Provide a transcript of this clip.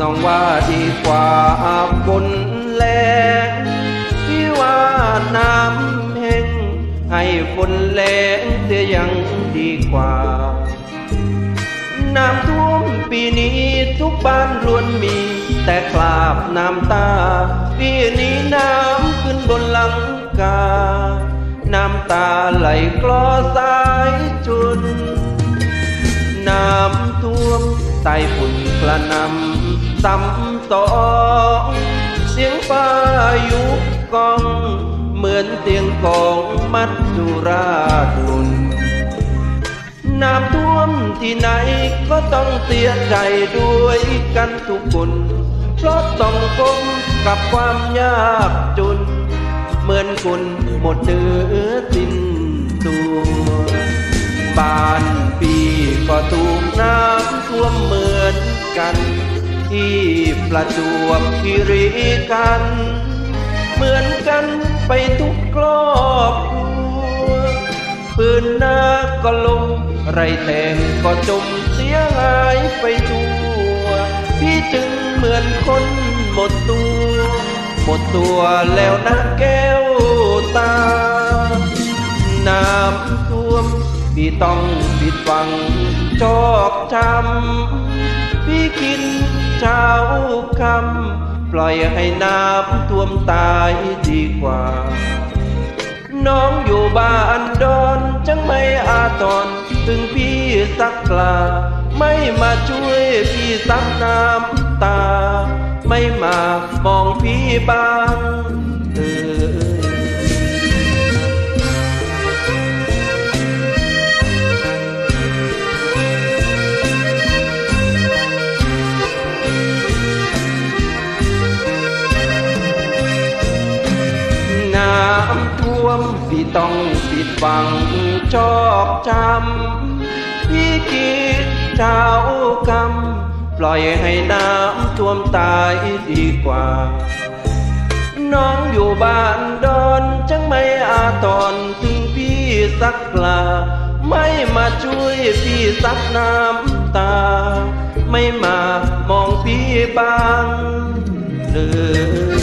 น้องว่าดีกว่าฝนแรงพี่ว่าน้ำแห้งให้ฝนแรงเสียยังดีกว่า น้ำท่วมปีนี้ทุกบ้านล้วนมี แต่คราบน้ำตา ปีนี้น้ำขึ้นบนหลังกา น้ำตาไหลกลอสายจุนน้ำท่วม ใต้ฝุ่นกระนำซ้ำสองเสียงฟ้ายุกกอง เหมือนเสียงกองมัดจุราดุลน้ำท่วมที่ไหนก็ต้องเสียใจด้วยกันทุกคนเพราะต้องพบกับความยากจน เหมือนคนหมดเนื้อสิ้นตัว ท่วมเหมือนกัน ที่ประจวบคีรีกัน เหมือนกันไปทุกครอบครัวปืนหน้าก็ลงไรแทงก็จมเสียหายไปทั่ว พี่จึงเหมือนคนหมดตัว หมดตัวแล้วนะแก้วตา น้ำท่วมพี่ต้องปิดฟัง จอกจำพี่กินเช้าคำปล่อยให้น้ำท่วมตายดีกว่า น้องอยู่บ้านดอนจังไม่อาตอน ถึงพี่สักกลา ไม่มาช่วยพี่ซับน้ำตา ไม่มามองพี่บ้าง น้ำท่วมพี่ต้องปิดบังชอกจำพี่คิดเช้ากำปล่อยให้น้ำท่วมตายดีกว่า น้องอยู่บ้านดอนจังไม่อาตอนถึงพี่สักกลาไม่มาช่วยพี่ซักน้ำตา ไม่มามองพี่บ้างเลย